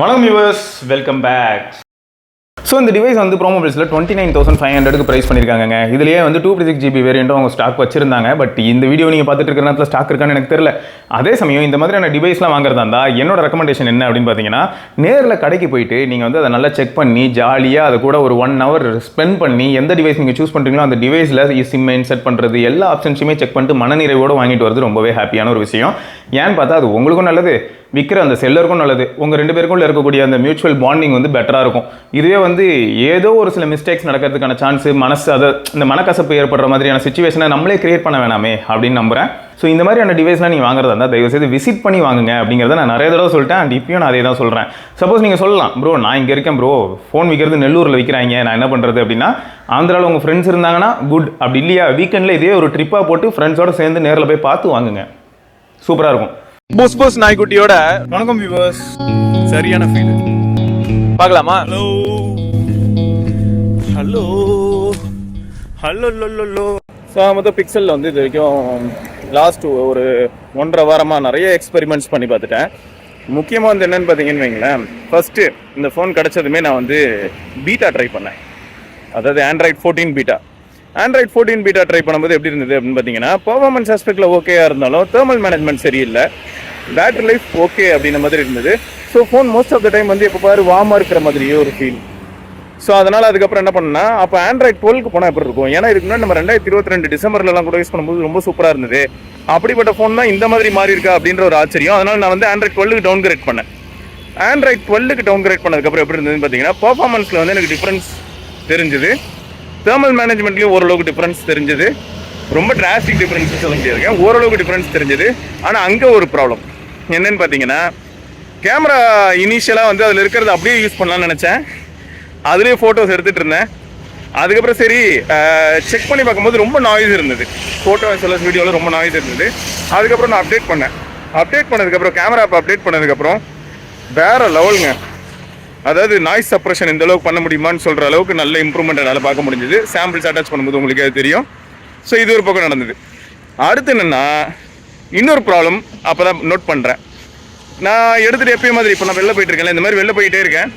வணக்கம் viewers welcome back so இந்த device வந்து ப்ரோமோ பிரைஸில் டுவெண்ட்டி நைன் தௌசண்ட் ஃபைவ் ஹண்ட்ரடுக்கு ப்ரைஸ் பண்ணியிருக்காங்க இதுலேயே வந்து டூ சிக்ஸ் ஜிபி வேரியண்ட்டும் அவங்க ஸ்டாக் வச்சிருந்தாங்க. பட் இந்த வீடியோ நீங்கள் பார்த்துட்டு இருக்கிற நேரத்தில் ஸ்டாக் இருக்கான்னு எனக்கு தெரியல. அதே சமயம் இந்த மாதிரியான டிவைஸ்லாம் வாங்குறதா இருந்தால் என்னோட ரெக்கமெண்டேஷன் என்ன அப்படின்னு பார்த்தீங்கன்னா நேரில் கடைக்கு போயிட்டு நீங்கள் வந்து அதை நல்லா செக் பண்ணி ஜாலியாக அதை கூட ஒரு ஒன் ஹவர் ஸ்பெண்ட் பண்ணி எந்த டிவைஸ் நீங்கள் சூஸ் பண்ணுறீங்களோ அந்த டிவைஸில் சிம் இன்செட் பண்ணுறது எல்லா ஆப்ஷன்ஸுமே செக் பண்ணிட்டு மனநிறைவோடு வாங்கிட்டு வரது ரொம்பவே ஹாப்பியான ஒரு விஷயம். ஏன்னு பார்த்தா அது உங்களுக்கும் நல்லது. விற்கிற அந்த செல்லருக்கும் நல்லது. உங்கள் ரெண்டு பேருக்குள்ள இருக்கக்கூடிய அந்த மியூச்சுவல் பாண்டிங் வந்து பெட்டராக இருக்கும். இதுவே வந்து ஏதோ ஒரு சில மிஸ்டேக்ஸ் நடக்கிறதுக்கான சான்ஸு மனசு அதை இந்த மனக்கசப்பு ஏற்படுற மாதிரியான சுச்சுவேஷனை நம்மளே கிரியேட் பண்ண வேணாமே அப்படின்னு நம்புகிறேன் ஸோ இந்த மாதிரியான டிவைஸ்லாம் நீங்கள் வாங்குறதா இருந்தால் தயவு செய்து விசிட் பண்ணி வாங்குங்க அப்படிங்கிறத நான் நிறைய தடவை சொல்லிட்டேன். அண்ட் இப்பயும் நான் அதே தான் சொல்கிறேன் சப்போஸ் நீங்கள் சொல்லலாம் ப்ரோ நான் இங்கே இருக்கேன் ப்ரோ ஃபோன் விற்கிறது நெல்லூரில் விற்கிறாங்க நான் என்ன பண்ணுறது அப்படின்னா ஆந்திராவில் உங்கள் ஃப்ரெண்ட்ஸ் இருந்தாங்கன்னா குட் அப்படி இல்லையா? வீக்கெண்டில் இதே ஒரு ட்ரிப்பாக போட்டு ஃப்ரெண்ட்ஸோட சேர்ந்து நேரில் போய் பார்த்து வாங்குங்க. சூப்பராக இருக்கும். புஸ் புஸ் நாய்க்குட்டியோட வணக்கம் வியூவர்ஸ் சரியான ஃபீல் பார்க்கலாமா? ஹலோ ஹலோ ஹலோ லோ ஸோ மொத்தம் பிக்சலில் வந்து இது வரைக்கும் லாஸ்ட் ஒரு ஒன்றரை வாரமாக நிறைய எக்ஸ்பெரிமெண்ட்ஸ் பண்ணி பார்த்துட்டேன். முக்கியமாக வந்து என்னென்னு பார்த்தீங்கன்னு வைங்களேன் ஃபஸ்ட்டு இந்த ஃபோன் கிடச்சதுமே நான் வந்து பீட்டா ட்ரை பண்ணேன். அதாவது Android fourteen beta Android fourteen beta try பண்ணும்போது எப்படி இருந்தது அப்படின்னு பார்த்தீங்கன்னா பர்ஃபார்மன்ஸ் ஆஸ்பெக்டில் ஓகேயாக இருந்தாலும் தேர்மல் மேனேஜ்மெண்ட் சரியில்லை. பேட்டரி லைஃப் ஓகே அப்படின்ற மாதிரி இருந்தது. So phone most of the time வந்து எப்போ பாரு வார்மாக இருக்கிற மாதிரியே ஒரு ஃபீல் ஸோ அதனால் அதுக்கப்புறம் என்ன பண்ணா அப்போ ஆண்ட்ராய்ட் டுவெல்க்கு போனால் எப்படி இருக்கும்? ஏன்னா இதுக்கு முன்னாடி நம்ம ரெண்டாயிரத்தி இருபத்தி ரெண்டு டிசம்பர்லலாம் கூட யூஸ் பண்ணும்போது ரொம்ப சூப்பராக இருந்தது. அப்படிப்பட்ட ஃபோன் தான் இந்த மாதிரி மாறி இருக்கா அப்படின்ற ஒரு ஆச்சரியம். அதனால் நான் வந்து ஆண்ட்ராய்ட் டுவெல்லுக்கு டவுன் கிரேட் பண்ணேன். ஆண்ட்ராய்ட் டுவெல்லுக்கு டவுன் கிரேட் பண்ணதுக்கப்புறம் எப்படி இருந்ததுன்னு பார்த்தீங்கன்னா பர்ஃபார்மன்ஸில் வந்து எனக்கு டிஃப்ரென்ஸ் தெரிஞ்சுது. தேர்மல் மேனேஜ்மெண்ட்லேயும் ஓரளவுக்கு டிஃப்ரென்ஸ் தெரிஞ்சது. ரொம்ப டிராஸ்டிக் டிஃப்ரென்ஸ் சொல்ல முடியாது. ஓரளவுக்கு டிஃப்ரென்ஸ் தெரிஞ்சது. ஆனால் அங்கே ஒரு ப்ராப்ளம் என்னன்னு பார்த்தீங்கன்னா கேமரா இனிஷியலாக வந்து அதில் இருக்கிறது அப்படியே யூஸ் பண்ணலாம்னு நினச்சேன். அதுலேயே ஃபோட்டோஸ் எடுத்துகிட்டு இருந்தேன். அதுக்கப்புறம் சரி செக் பண்ணி பார்க்கும்போது ரொம்ப நாய்ஸ் இருந்தது. ஃபோட்டோ எல்லாம் வீடியோவில் ரொம்ப நாய்ஸ் இருந்தது. அதுக்கப்புறம் நான் அப்டேட் பண்ணேன். அப்டேட் பண்ணதுக்கப்புறம் கேமரா அப்போ அப்டேட் பண்ணதுக்கப்புறம் வேறு லெவலுங்க அதாவது நாய்ஸ் சப்ரஷன் இந்த அளவுக்கு பண்ண முடியுமான்னு சொல்கிற அளவுக்கு நல்ல இம்ப்ரூவ்மெண்ட் என்னால் பார்க்க முடிஞ்சது. சாம்பிள்ஸ் அட்டாச் பண்ணும்போது உங்களுக்கு அது தெரியும். ஸோ இது ஒரு பக்கம் நடந்தது. அடுத்து என்னென்னா இன்னொரு ப்ராப்ளம் அப்போ தான் நோட் பண்ணுறேன் நான் எடுத்துகிட்டு எப்பயும் மாதிரி இப்போ நான் வெளில போயிட்டு இருக்கேன் இந்த மாதிரி வெளில போயிட்டே இருக்கேன்.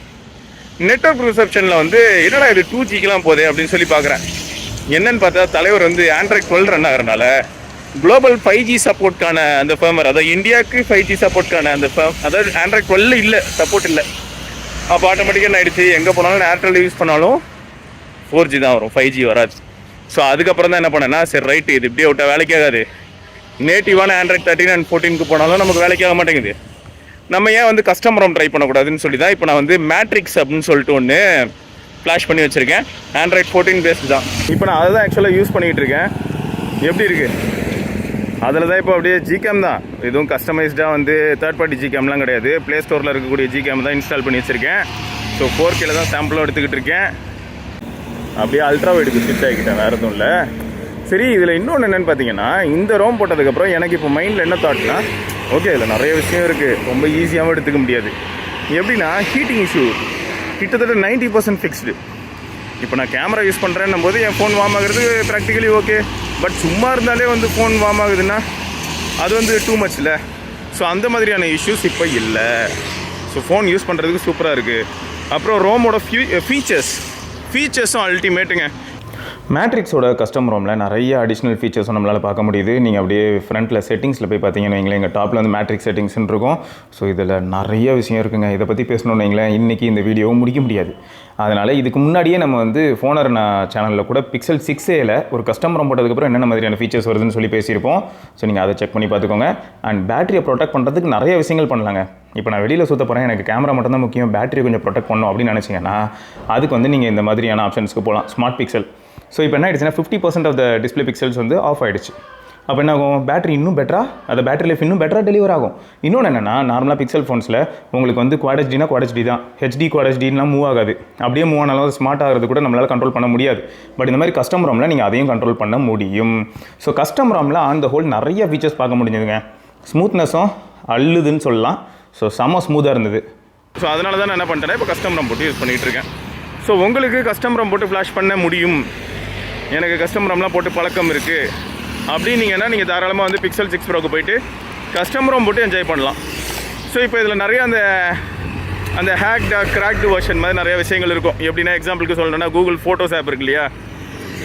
நெட்ஒர்க் ரிசப்ஷனில் வந்து என்னடா இது டூ ஜிக்கெலாம் போதே? அப்படின்னு சொல்லி பார்க்குறேன். என்னன்னு பார்த்தா தலைவர் வந்து ஆண்ட்ராய்ட் டுவெல் ரன் ஆகிறனால குளோபல் ஃபைவ் ஜி சப்போர்ட்கான அந்த ஃபேமர் அதாவது இந்தியாவுக்கு ஃபைவ் ஜி சப்போர்ட்கான அந்த ஃபேம் அதாவது ஆண்ட்ராய்ட் டுவெல் இல்லை சப்போர்ட் இல்லை. அப்போ ஆட்டோமேட்டிக்காக என்ன ஆயிடுச்சு எங்கே போனாலும் ஏர்டெல் யூஸ் பண்ணாலும் ஃபோர் ஜி தான் வரும் ஃபைவ் ஜி வராது. ஸோ அதுக்கப்புறம் தான் என்ன பண்ணேன்னா சரி ரைட்டு இது இப்படியே விட்டால் வேலைக்காகாது நேட்டிவான ஆண்ட்ராய்ட் தேர்ட்டின் அண்ட் ஃபோர்டீனுக்கு போனாலும் நமக்கு வேலைக்கு ஆக மாட்டேங்குது. நம்ம ஏன் வந்து கஸ்டமர் ரோம் ட்ரை பண்ணக்கூடாதுன்னு சொல்லி தான் இப்போ நான் வந்து மேட்ரிக்ஸ் அப்படின்னு சொல்லிட்டு ஒன்று ஃப்ளாஷ் பண்ணி வச்சுருக்கேன். ஆண்ட்ராய்ட் ஃபோர்டீன் பேஸ்டு தான். இப்போ நான் அதை தான் ஆக்சுவலாக யூஸ் பண்ணிகிட்டு இருக்கேன். எப்படி இருக்குது அதில் தான் இப்போ அப்படியே ஜிகேம் தான். எதுவும் கஸ்டமைஸ்டாக வந்து தேர்ட் பார்ட்டி ஜிகேம்லாம் கிடையாது. ப்ளே ஸ்டோரில் இருக்கக்கூடிய ஜிகேம் தான் இன்ஸ்டால் பண்ணி வச்சுருக்கேன். ஸோ ஃபோர் கேல தான் சாம்பிளும் எடுத்துக்கிட்டு இருக்கேன். அப்படியே அல்ட்ரா வைடுக்கு ஸ்விட்ச் ஆகிக்கிட்டேன் வேறு எதுவும் இல்லை. சரி இதில் இன்னொன்று என்னென்னு பார்த்தீங்கன்னா இந்த ரோம் போட்டதுக்கப்புறம் எனக்கு இப்போ மைண்டில் என்ன தாட்னா ஓகே இதில் நிறைய விஷயம் இருக்குது ரொம்ப ஈஸியாகவும் எடுத்துக்க முடியாது. எப்படின்னா ஹீட்டிங் இஷ்யூ கிட்டத்தட்ட நைன்ட்டி பர்சன்ட் ஃபிக்ஸ்டு இப்போ நான் கேமரா யூஸ் பண்ணுறேன்னும் போது என் ஃபோன் வார்ம் ஆகிறது ப்ராக்டிக்கலி ஓகே பட் சும்மா இருந்தாலே வந்து ஃபோன் வார்ம் ஆகுதுன்னா அது வந்து டூ மச் இல்லை. ஸோ அந்த மாதிரியான இஷ்யூஸ் இப்போ இல்லை. ஸோ ஃபோன் யூஸ் பண்ணுறதுக்கு சூப்பராக இருக்குது அப்புறம் ரோமோட ஃபியூ ஃபீச்சர்ஸ் ஃபீச்சர்ஸும் அல்டிமேட்டுங்க மேட்ரிக்ஸோட கஸ்டம் ரோமில் நிறைய அடிஷ்னல் ஃபீச்சர்ஸும் நம்மளால் பார்க்க முடியுது. நீங்கள் அப்படியே ஃப்ரண்ட்டில் செட்டிங்ஸில் போய் பார்த்தீங்கன்னு வைங்களேன் எங்கள் டாப்பில் வந்து மேட்ரிக் செட்டிங்ஸ்னு இருக்கும். ஸோ இதில் நிறைய விஷயம் இருக்குங்க. இதை பற்றி பேசணும்னு வைங்களேன் இன்றைக்கி இந்த வீடியோவை முடிக்க முடியாது. அதனால் இதுக்கு முன்னாடியே நம்ம வந்து ஃபோனர் நான் சேனலில் கூட பிக்சல் சிக்ஸ் ஏல ஒரு கஸ்டம் ரோம் போட்டதுக்கப்புறம் என்னென்ன மாதிரியான ஃபீச்சர்ஸ் வருதுன்னு சொல்லி பேசியிருப்போம். ஸோ நீங்கள் அதை செக் பண்ணி பார்த்துக்கோங்க. அண்ட் பேட்டரியை ப்ரொடெக்ட் பண்ணுறதுக்கு நிறைய விஷயங்கள் பண்ணலாங்க. இப்போ நான் வெளியில் சுற்ற போகிறேன் எனக்கு கேமரா மட்டும் தான் முக்கியம். பேட்டரி கொஞ்சம் ப்ரொடெக்ட் பண்ணணும் அப்படின்னு நினச்சிங்கன்னா அதுக்கு வந்து நீங்கள் இந்த மாதிரியான ஆப்ஷன்ஸ்க்கு போகலாம். ஸ்மார்ட் பிக்சல் ஸோ இப்போ என்ன ஆயிடுச்சுன்னா fifty percent of the display pixels வந்து ஆஃப் ஆயிடுச்சு. அப்போ என்ன ஆகும் பேட்டரி இன்னும் பெட்டரா அந்த பேட்டரி லைஃப் இன்னும் பெட்டராக டெலிவர் ஆகும். இன்னொன்று என்னென்னா நார்மலாக பிக்சல் ஃபோன்ஸில் உங்களுக்கு வந்து குவாட் ஹெச்டினா தான். ஹெச்டி குவாட் மூவ் ஆகாது. அப்படியே மூவ் ஆனாலும் ஸ்மார்ட் ஆகிறது கூட நம்மளால் கண்ட்ரோல் பண்ண முடியாது. பட் இந்த மாதிரி கஸ்டம் ராமில் நீங்கள் அதையும் கண்ட்ரோல் பண்ண முடியும். ஸோ கஸ்டம் ராமில் ஆன் த ஹோல் நிறைய ஃபீச்சர்ஸ் பார்க்க முடிஞ்சதுங்க. ஸ்மூத்னஸும் அள்ளுதுன்னு சொல்லலாம். ஸோ செம்ம ஸ்மூத்தாக இருந்தது. ஸோ அதனால தான் நான் என்ன பண்ணிட்டேன் இப்போ கஸ்டம் ரம் போட்டு யூஸ் பண்ணிகிட்டு இருக்கேன். ஸோ உங்களுக்கு கஸ்டம் ரம் போட்டு ஃப்ளாஷ் பண்ண முடியும். எனக்கு கஸ்டமரம்லாம் போட்டு பழக்கம் இருக்குது அப்படின்னீங்கன்னா நீங்கள் தாராளமாக வந்து பிக்சல் சிக்ஸ் ப்ரோக்கு போயிட்டு கஸ்டமரம் போட்டு என்ஜாய் பண்ணலாம். ஸோ இப்போ இதில் நிறைய அந்த அந்த ஹேக்ட் கிராக்டு வெர்ஷன் மாதிரி நிறைய விஷயங்கள் இருக்கும். எப்படின்னா எக்ஸாம்பிளுக்கு சொல்லணும்னா கூகுள் ஃபோட்டோஸ் ஆப் இருக்கு இல்லையா?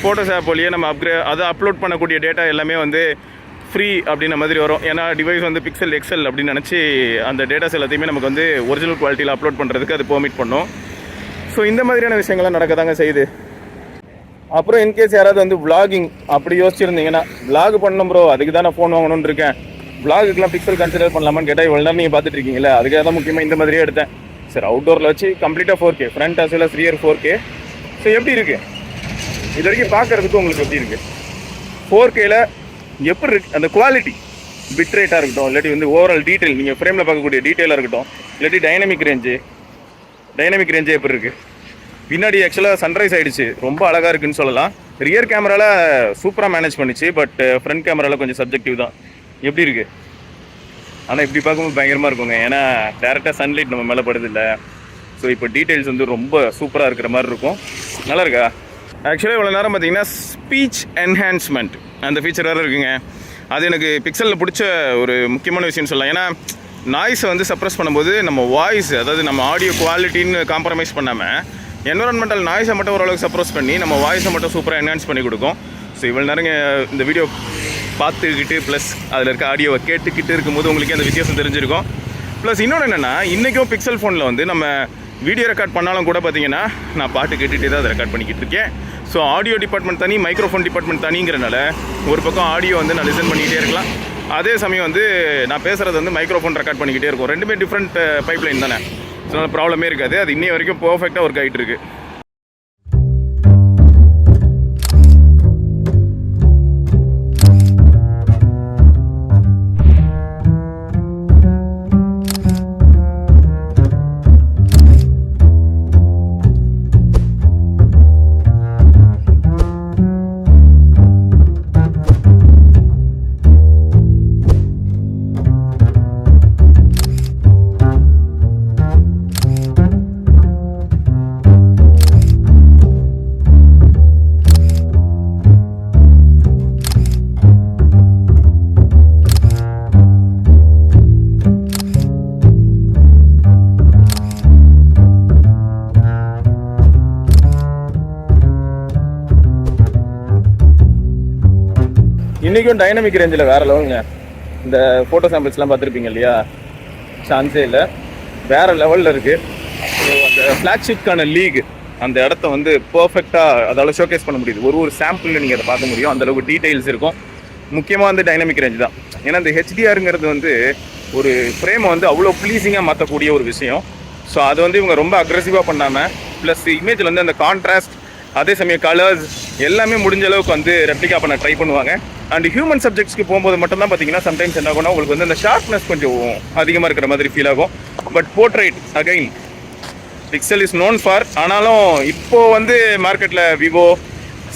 ஃபோட்டோஸ் ஆப் வழியே நம்ம அப்கிரே அதை அப்லோட் பண்ணக்கூடிய டேட்டா எல்லாமே வந்து ஃப்ரீ அப்படின்ற மாதிரி வரும். ஏன்னா டிவைஸ் வந்து பிக்சல் எக்ஸல் அப்படின்னு நினச்சி அந்த டேட்டாஸ் எல்லாத்தையுமே நமக்கு வந்து ஒரிஜினல் குவாலிட்டியில் அப்லோட் பண்ணுறதுக்கு அது பெர்மிட் பண்ணும். ஸோ இந்த மாதிரியான விஷயங்கள்லாம் நடக்க தாங்க செய்யுது. அப்புறம் இன்கேஸ் யாராவது வந்து vlogging அப்படி யோசிச்சிருந்தீங்கன்னா vlog பண்ணணும் ப்ரோ அதுக்கு தான் நான் ஃபோன் வாங்கணும்னு இருக்கேன். Vlogக்குலாம் பிக்சல் கன்சிடர் பண்ணலாமான்னு கேட்டால் இவ்வளோ நேரம் நீங்கள் பார்த்துட்டு இருக்கீங்களே அதுக்காக தான் முக்கியமாக இந்த மாதிரியே எடுத்தேன். சரி அவுட்டோரில் வச்சு கம்ப்ளீட்டாக four K front as well rear four K so எப்படி இருக்குது இது வரைக்கும் பார்க்குறதுக்கு உங்களுக்கு எப்படி இருக்குது ஃபோர் கேல எப்படி இருக்கு? அந்த குவாலிட்டி பிட் ரேட்டாக இருக்கட்டும் இல்லாட்டி வந்து ஓவரால் டீட்டெயில் நீங்கள் ஃப்ரேமில் பார்க்கக்கூடிய டீட்டெயிலாக இருக்கட்டும் இல்லாட்டி டைனமிக் ரேஞ்சு டைனமிக் ரேஞ்சே எப்படி இருக்குது பின்னாடி ஆக்சுவலாக சன்ரைஸ் ஆகிடுச்சு ரொம்ப அழகாக இருக்குன்னு சொல்லலாம். ரியர் கேமராவில் சூப்பராக மேனேஜ் பண்ணிச்சு. பட் ஃப்ரண்ட் கேமராவில் கொஞ்சம் சப்ஜெக்டிவ் தான். எப்படி இருக்குது ஆனால் இப்படி பார்க்கும்போது பயங்கரமாக இருக்குங்க. ஏன்னா டேரெக்டாக சன்லைட் நம்ம மேலே படுது இல்லை ஸோ இப்போ டீட்டெயில்ஸ் வந்து ரொம்ப சூப்பராக இருக்கிற மாதிரி இருக்கும். நல்லா இருக்கா? ஆக்சுவலாக இவ்வளோ நேரம் பார்த்தீங்கன்னா ஸ்பீச் என்ஹான்ஸ்மெண்ட் அந்த ஃபீச்சர் வேறு இருக்குங்க. அது எனக்கு பிக்சலில் பிடிச்ச ஒரு முக்கியமான விஷயம்னு சொல்லலாம். ஏன்னா நாய்ஸை வந்து சப்ரஸ் பண்ணும்போது நம்ம வாய்ஸ் அதாவது நம்ம ஆடியோ குவாலிட்டின்னு காம்ப்ரமைஸ் பண்ணாமல் என்வரான்மெண்டல் நாய்ஸை மட்டும் ஓரளவுக்கு சப்ரோஸ் பண்ணி நம்ம வாய்ஸை மட்டும் சூப்பராக என்ஹான்ஸ் பண்ணி கொடுக்கும். ஸோ இவ்வளோ நேரம் இந்த வீடியோ பார்த்துக்கிட்டு ப்ளஸ் அதில் இருக்க ஆடியோவை கேட்டுக்கிட்டு இருக்கும்போது உங்களுக்கு அந்த வித்தியாசம் தெரிஞ்சிருக்கும். ப்ளஸ் இன்னொன்று என்னென்னா இன்றைக்கும் பிக்சல் ஃபோனில் வந்து நம்ம வீடியோ ரெக்கார்ட் பண்ணாலும் கூட பார்த்தீங்கன்னா நான் பாட்டு கேட்டுகிட்டே தான் அதை ரெக்கார்ட் பண்ணிக்கிட்டு இருக்கேன். ஸோ ஆடியோ டிபார்ட்மெண்ட் தனி மைக்ரோஃபோன் டிபார்ட்மெண்ட் தனிங்கிறனால ஒரு பக்கம் ஆடியோ வந்து நான் லிசன் பண்ணிக்கிட்டே இருக்கலாம். அதே சமயம் வந்து நான் பேசுகிறது வந்து மைக்ரோஃபோன் ரெக்கார்ட் பண்ணிக்கிட்டே இருக்கும். ரெண்டுமே டிஃப்ரெண்ட் பைப் லைன் தானே. ஸோ ப்ராப்ளமே இருக்காது. அது இன்னி வரைக்கும் பர்ஃபெக்டாக ஒர்க் ஆகிட்டு இருக்குது இன்றைக்கும் டைனமிக் ரேஞ்சில் வேறு லெவலுங்க. இந்த ஃபோட்டோ சாம்பிள்ஸ்லாம் பார்த்துருப்பீங்க இல்லையா? சான்ஸே இல்லை. வேறு லெவலில் இருக்குது அந்த ஃப்ளாக்ஷிப்கான லீக் அந்த இடத்த வந்து பர்ஃபெக்டாக அதால் ஷோகேஸ் பண்ண முடியுது. ஒரு ஒரு சாம்பிளில் நீங்கள் அதை பார்க்க முடியும். அந்தளவுக்கு டீட்டெயில்ஸ் இருக்கும். முக்கியமாக வந்து டைனமிக் ரேஞ்ச் தான். ஏன்னா இந்த ஹெச்டிஆருங்கிறது வந்து ஒரு ஃப்ரேமை வந்து அவ்வளோ ப்ளீஸிங்காக மாற்றக்கூடிய ஒரு விஷயம். ஸோ அது வந்து இவங்க ரொம்ப அக்ரெசிவாக பண்ணாமல் ப்ளஸ் இமேஜில் வந்து அந்த கான்ட்ராஸ்ட் அதே சமயம் கலர்ஸ் எல்லாமே முடிஞ்ச அளவுக்கு வந்து ரெப்ளிகா பண்ண ட்ரை பண்ணுவாங்க. அண்ட் ஹியூமன் சப்ஜெக்ட்ஸ்க்கு போகும்போது மட்டும் தான் பார்த்தீங்கன்னா சம்டைம்ஸ் என்ன ஆகும்னா உங்களுக்கு வந்து அந்த ஷார்ப்னஸ் கொஞ்சம் அதிகமாக இருக்கிற மாதிரி ஃபீல் ஆகும். But portrait again pixel is known for ஆனாலும் இப்போது வந்து மார்க்கெட்டில் விவோ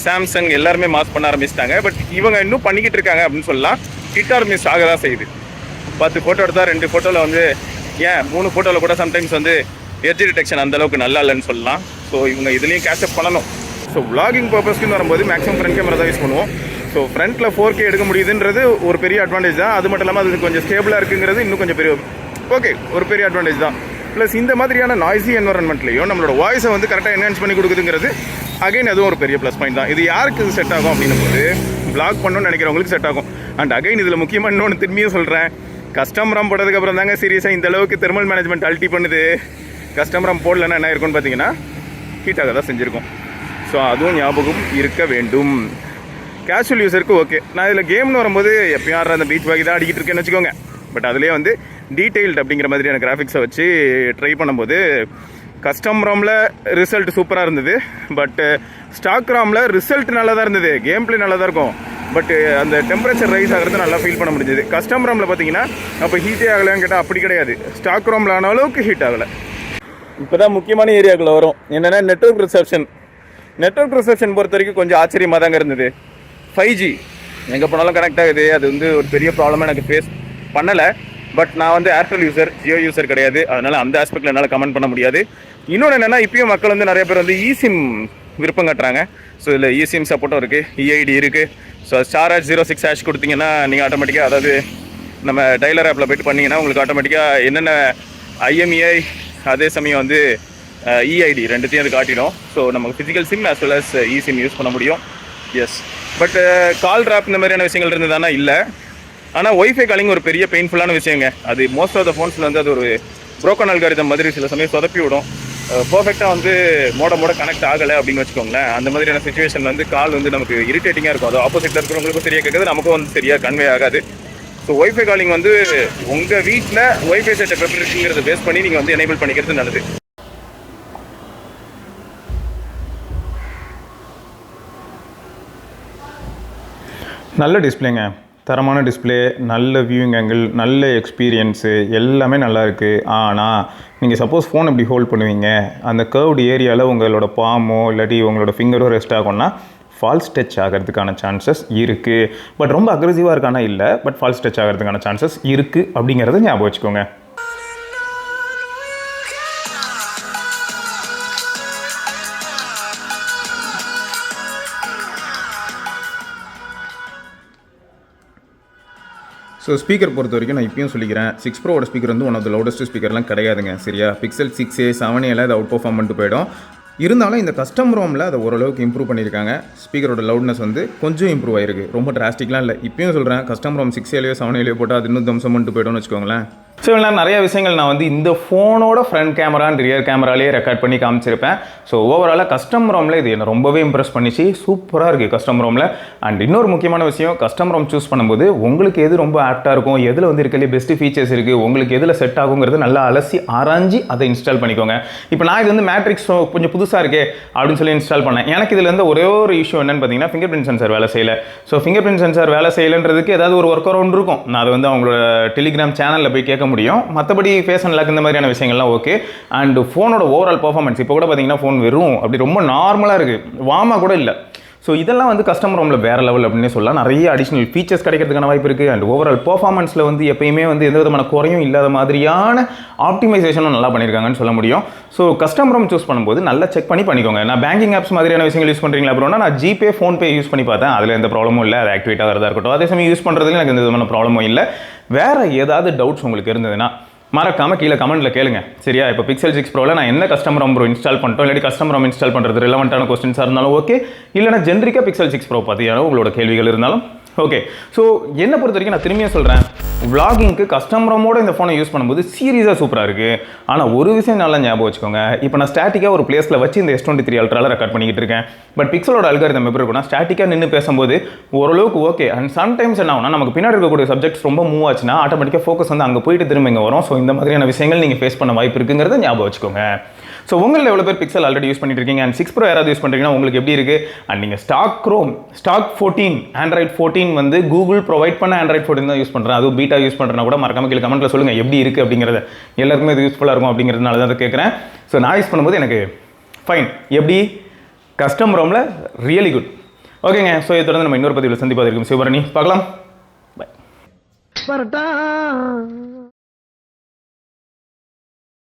சாம்சங் எல்லாருமே மாஸ் பண்ண ஆரம்பிச்சிட்டாங்க. பட் இவங்க இன்னும் பண்ணிக்கிட்டு இருக்காங்க அப்படின்னு சொல்லலாம். ஹிட் ஆர் மிஸ் ஆக தான் செய்யுது. பத்து ஃபோட்டோ எடுத்தால் ரெண்டு ஃபோட்டோவில் வந்து ஏன் மூணு ஃபோட்டோவில் கூட சம்டைம்ஸ் வந்து எட்ஜ் டிடெக்ஷன் அந்தளவுக்கு நல்லா இல்லைன்னு சொல்லலாம். ஸோ இவங்க இதுலேயும் கேஷப் பண்ணணும். ஸோ vlogging பர்பஸ்க்குன்னு வரும்போது மேக்ஸிமம் ஃப்ரண்ட் கேமரா தான் யூஸ் பண்ணுவோம். ஸோ ஃப்ரண்ட்டில் ஃபோர் கே எடுக்க முடியுதுன்றது ஒரு பெரிய அட்வான்டேஜ் தான். அது மட்டும் இல்லாமல் அது கொஞ்சம் ஸ்டேபிளாக இருக்குங்கிறது இன்னும் கொஞ்சம் பெரிய ஓகே ஒரு பெரிய அட்வான்டேஜ் தான். ப்ளஸ் இந்த மாதிரியான நாய்ஸி என்வரன்மெண்ட்லேயும் நம்மளோட வாய்ஸை வந்து கரெக்டாக என்ஹான்ஸ் பண்ணி கொடுக்குதுங்கிறது அகைன் அதுவும் ஒரு பெரிய ப்ளஸ் பாயிண்ட் தான். இது யாருக்கு இது செட் ஆகும் அப்படின்னும் போது பிளாக் பண்ணணும்னு நினைக்கிறவங்களுக்கு செட் ஆகும். அண்ட் அகைன் இதில் முக்கியமாக இன்னொன்று திரும்பியும் சொல்கிறேன் கஸ்டம் ரம் தாங்க சீரியஸாக இந்த அளவுக்கு தெர்மல் மேனேஜ்மெண்ட் அல்ட்டி பண்ணுது. கஸ்டம் ரம் போடலன்னா என்ன இருக்கும்னு பார்த்தீங்கன்னா ஹீட்டாக தான் செஞ்சுருக்கோம். ஸோ அதுவும் ஞாபகம் இருக்க வேண்டும். கேஷுவல் யூஸருக்கு ஓகே நான் இதில் கேம்னு வரும்போது எப்பயும் ஆடுற அந்த பீச் பாக்கி தான் அடிக்கிட்டு இருக்கேன்னு வச்சுக்கோங்க. பட் அதுலேயே வந்து டீட்டெயில்டு அப்படிங்கிற மாதிரியான கிராஃபிக்ஸை வச்சு ட்ரை பண்ணும்போது கஸ்டம் ராமில் ரிசல்ட் சூப்பராக இருந்தது. பட்டு ஸ்டாக் ராமில் ரிசல்ட் நல்லா தான் இருந்தது. கேம் பிளே நல்லா தான் இருக்கும் பட் அந்த டெம்பரேச்சர் ரைஸ் ஆகிறது நல்லா ஃபீல் பண்ண முடிஞ்சது. கஸ்டம் ராமில் பார்த்தீங்கன்னா அப்போ ஹீட்டே ஆகலைன்னு கேட்டால் அப்படி கிடையாது. ஸ்டாக் ராமில் ஆன அளவுக்கு ஹீட் ஆகலை. இப்போ தான் முக்கியமான ஏரியாக்குள்ளே வரும். என்னென்னா நெட்ஒர்க் ரிசப்ஷன் நெட்ஒர்க் ரிசப்ஷன் பொறுத்த வரைக்கும் கொஞ்சம் ஆச்சரியமாக தாங்க இருந்தது. ஃபைவ் ஜி எங்கே போனாலும் கனெக்ட் ஆகுது. அது வந்து ஒரு பெரிய ப்ராப்ளமாக எனக்கு ஃபேஸ் பண்ணலை. பட் நான் வந்து ஏர்டெல் யூசர் ஜியோ யூசர் கிடையாது. அதனால் அந்த ஆஸ்பெக்டில் என்னால் கமெண்ட் பண்ண முடியாது. இன்னொன்று என்னென்னா இப்பயும் மக்கள் வந்து நிறைய பேர் வந்து இசிம் விருப்பம் காட்டுறாங்க. ஸோ இதில் இசிம் சப்போர்ட்டும் இருக்குது இஐடி இருக்குது so star add zero six hash கொடுத்தீங்கன்னா நீங்கள் ஆட்டோமேட்டிக்காக அதாவது நம்ம டைலர் ஆப்பில் போய்ட்டு பண்ணிங்கன்னா உங்களுக்கு ஆட்டோமேட்டிக்காக என்னென்ன ஐஎம்இஐ அதே சமயம் வந்து இஐடி ரெண்டுத்தையும் அது காட்டிடும். ஸோ நமக்கு physical SIM as well as e SIM use பண்ண முடியும். எஸ் பட் கால் ட்ராப் இந்த மாதிரியான விஷயங்கள் இருந்ததுனா? இல்லை. ஆனால் ஒய்ஃபை காலிங் ஒரு பெரிய பெயின்ஃபுல்லான விஷயங்க. அது மோஸ்ட் ஆஃப் த ஃபோன்ஸில் வந்து அது ஒரு broken அல்காரிதம் மாதிரி சில சமயம் சொதப்பி விடும். Uh, பர்ஃபெக்டாக வந்து மோட மோட கனெக்ட் ஆகலை அப்படின்னு வச்சுக்கோங்களேன். அந்த மாதிரியான சுச்சுவேஷன் வந்து கால் வந்து நமக்கு இரிட்டேட்டிங்காக இருக்கும். அது ஆப்போசிட்டில் இருக்கிறவங்களுக்கும் சரியாக கேட்குது நமக்கும் வந்து சரியாக கன்வே ஆகாது. ஸோ ஒய்ஃபை காலிங் வந்து உங்கள் வீட்டில் ஒய்ஃபை செட்டப் எப்படி இருக்குங்கிறத பேஸ் பண்ணி நீங்கள் வந்து எனேபிள் பண்ணிக்கிறது நல்லது. நல்ல டிஸ்பிளேங்க தரமான டிஸ்ப்ளே நல்ல வியூவிங் ஆங்கிள் நல்ல எக்ஸ்பீரியன்ஸு எல்லாமே நல்லா இருக்குது ஆனால் நீங்கள் சப்போஸ் ஃபோன் இப்படி ஹோல்ட் பண்ணுவீங்க அந்த கர்வ்டு ஏரியாவில் உங்களோட பாமோ இல்லாட்டி உங்களோட ஃபிங்கரோ ரெஸ்ட் ஆகும்னா ஃபால்ஸ் டச் ஆகிறதுக்கான சான்சஸ் இருக்குது பட் ரொம்ப அக்ரெசிவாக இருக்கானா? இல்லை. பட் ஃபால்ஸ் டச் ஆகிறதுக்கான சான்சஸ் இருக்குது அப்படிங்கிறத ஞாபகம் வச்சுக்கோங்க. ஸோ ஸ்பீக்கர் பொறுத்த வரைக்கும் நான் இப்பயும் சொல்லிக்கிறேன். சிக்ஸ் ப்ரோவோட ஸ்பீக்கர் வந்து ஒன் ஆஃப் த லவுடஸ்ட் ஸ்பீக்கர்லாம் கிடையாதுங்க சரியா? பிக்சல் சிக்ஸ் ஏ செவன் ஏலாம் இது அவுட் பர்ஃபார்ம் பண்ணிட்டு போயிடும். இருந்தாலும் இந்த கஸ்டம் ரோமில் அதை ஓரளவுக்கு இம்ப்ரூவ் பண்ணியிருக்காங்க. ஸ்பீக்கரோட லவுட்னஸ் வந்து கொஞ்சம் இம்ப்ரூவ் ஆயிருக்கு. ரொம்ப டிராஸ்டிக்லாம் இல்லை. இப்பயும் சொல்கிறேன் கஸ்டம் ரோம் சிக்ஸ் ஏலையோ செவன் ஏலையோ போட்டால் அது இன்னும் தம்சம் பண்ணிட்டு போய்டும்னு வச்சுக்கோங்களேன். ஸோ இல்லை நிறைய விஷயங்கள் நான் வந்து இந்த ஃபோனோட ஃப்ரண்ட் கேமரா அண்ட் ரியர் கேமராலேயே ரெக்கார்ட் பண்ணி காமிச்சிருப்பேன். ஸோ ஓவராலாக கஸ்டம் ரோமில் இது என்னை ரொம்பவே இம்ப்ரெஸ் பண்ணிச்சு. சூப்பராக இருக்குது கஸ்டம் ரோமில் அண்ட் இன்னொரு முக்கியமான விஷயம் கஸ்டம் ரோம் சூஸ் பண்ணும்போது உங்களுக்கு எது ரொம்ப ஆப்டாக இருக்கும் எதில் வந்து இருக்கிறதுலே பெஸ்ட் ஃபீச்சர்ஸ் இருக்குது உங்களுக்கு எதில் செட் ஆகுங்கிறது நல்லா அலசி ஆராய்ஞ்சி அதை இன்ஸ்டால் பண்ணிக்கோங்க. இப்போ நான் இது வந்து மேட்ரிக்ஸ் கொஞ்சம் புதுசாக இருக்கே அப்படின்னு சொல்லி இன்ஸ்டால் பண்ணேன். எனக்கு இதில் இருந்து ஒரே ஒரு இஷ்யூ என்னென்னு பார்த்தீங்கன்னா ஃபிங்கர் பிரிண்ட் சென்சார் வேலை செய்யலை. ஸோ ஃபிங்கர் பிரிண்ட் சென்சார் வேலை செய்யலைன்றதுக்கு ஏதாவது ஒரு ஒர்க் அரவுண்ட் இருக்கும். நான் அதை வந்து அவங்களோட டெலிகிராம் சேனலில் போய் கேட்க முடியும். மற்றபடி ஃபேஸ் அண்ட் லாக் இந்த மாதிரியான விஷயங்கள்லாம் ஓகே அண்ட் ஃபோனோட ஓவரால் பர்ஃபார்மன்ஸ் இப்போ கூட பார்த்தீங்கன்னா ஃபோன் வெறும் அப்படி ரொம்ப நார்மலாக இருக்குது வாமா கூட இல்லை. ஸோ இதெல்லாம் வந்து கஸ்டமர் ரோமில் வேறு லெவல் அப்படின்னு சொல்லலாம். நிறைய அடிஷ்னல் ஃபீச்சர்ஸ் கிடைக்கிறதுக்கான வாய்ப்பு இருக்குது அண்ட் ஓவரால் பர்ஃபார்மன்ஸில் வந்து எப்பயுமே வந்து எந்த விதமான குறையும் இல்லாத மாதிரியான ஆப்டிமைசேஷனும் நல்லா பண்ணியிருக்காங்கன்னு சொல்ல முடியும். ஸோ கஸ்டமர் ரோம் சூஸ் பண்ணும்போது நல்லா செக் பண்ணி பண்ணிக்கோங்க. நான் பேங்கிங் ஆப்ஸ் மாதிரியான விஷயங்கள் யூஸ் பண்ணுறீங்களா அப்படின்னா நான் ஜிபே ஃபோன்பே யூஸ் பண்ணி பார்த்தேன். அதில் எந்த ப்ராப்ளமும் இல்லை. அது ஆக்டிவேட் ஆகிறதா இருக்கட்டும். அதே சமயம் யூஸ் பண்ணுறதுல எனக்கு எந்த விதமான ப்ராப்ளமும் இல்லை. வேறு ஏதாவது டவுட்ஸ் உங்களுக்கு இருந்ததுன்னா மறக்காம கீழே கமெண்ட்டில் கேளுங்க. சரியா? இப்போ பிக்சல் சிக்ஸ் ப்ரோவில் நான் என்ன கஸ்டமர் ரோம் இன்ஸ்டால் பண்ணிட்டோம்? இல்லாட்டி கஸ்டமர் ரோம் இன்ஸ்டால் பண்ணுறது ரிலவெண்ட்டான கொஸ்டின்ஸாக இருந்தாலும் ஓகே இல்லைனா ஜென்ரிக்காக பிக்சல் சிக்ஸ் ப்ரோ பார்த்தீங்கன்னா உங்களோட கேள்விகள் இருந்தாலும் ஓகே ஸோ என்னை பொறுத்த வரைக்கும் நான் திரும்பியும் சொல்கிறேன் விளாகிங்க்கு கஸ்டமரமோட இந்த ஃபோனை யூஸ் பண்ணும்போது சீரியஸாக சூப்பராக இருக்குது ஆனால் ஒரு விஷயம் நல்லா ஞாபகம் வச்சுக்கோங்க. இப்போ நான் ஸ்டாட்டிக்காக ஒரு பிளேஸில் வச்சு இந்த எஸ் டுவெண்ட்டி த்ரீ அல்ட்ராவில் ரெக்கார்ட் பண்ணிக்கிட்டு இருக்கேன். பட் பிக்சலோட அல்காரிதம் எப்படி இருக்கும்னா ஸ்டாட்டிக்காக நின்று பேசும்போது ஓரளவுக்கு ஓகே அண்ட் சம்டைம்ஸ் என்ன ஆகும்னா நமக்கு பின்னாடி இருக்கக்கூடிய சப்ஜெக்ட்ஸ் ரொம்ப மூவ் ஆச்சுன்னா ஆட்டோமேட்டிக்காக ஃபோக்கஸ் வந்து அங்கே போயிட்டு திரும்ப இங்கே வரும். ஸோ இந்த மாதிரியான விஷயங்கள் நீங்கள் ஃபேஸ் பண்ண வாய்ப்பு இருக்குங்கிறத ஞாபகம் வச்சுக்கோங்க. ஸோ உங்களில் எவ்வளோ பேர் பிக்சல் ஆல்ரெடி யூஸ் பண்ணிட்டு இருக்கீங்க அண்ட் சிக்ஸ் ப்ரோ யாராவது யூஸ் பண்ணுறீங்கன்னா உங்களுக்கு எப்படி இருக்குது அண்ட் நீங்கள் stock ROM stock fourteen Android fourteen வந்து கூகுள் ப்ரொவைட் பண்ண ஆண்ட்ராய்ட் ஃபோர்டீன் தான் யூஸ் பண்ணுறேன் அதுவும் பீட்டா யூஸ் பண்ணுறேன்னா கூட மறக்காம கீழே கமெண்ட்டில் சொல்லுங்கள் எப்படி இருக்குது அப்படிங்கிறத. எல்லாருக்குமே இது யூஸ்ஃபுல்லாக இருக்கும் அப்படிங்கிறதுனால தான் அதை கேட்குறேன் ஸோ நான் யூஸ் பண்ணும்போது எனக்கு ஃபைன் எப்படி? கஸ்டம் ரோமில் ரியலி குட் ஓகேங்க ஸோ இதை தொடர்ந்து நம்ம இன்னொரு பதிவில் சந்திப்பதற்கு சிவபரணி. பார்க்கலாம். வரட்டா.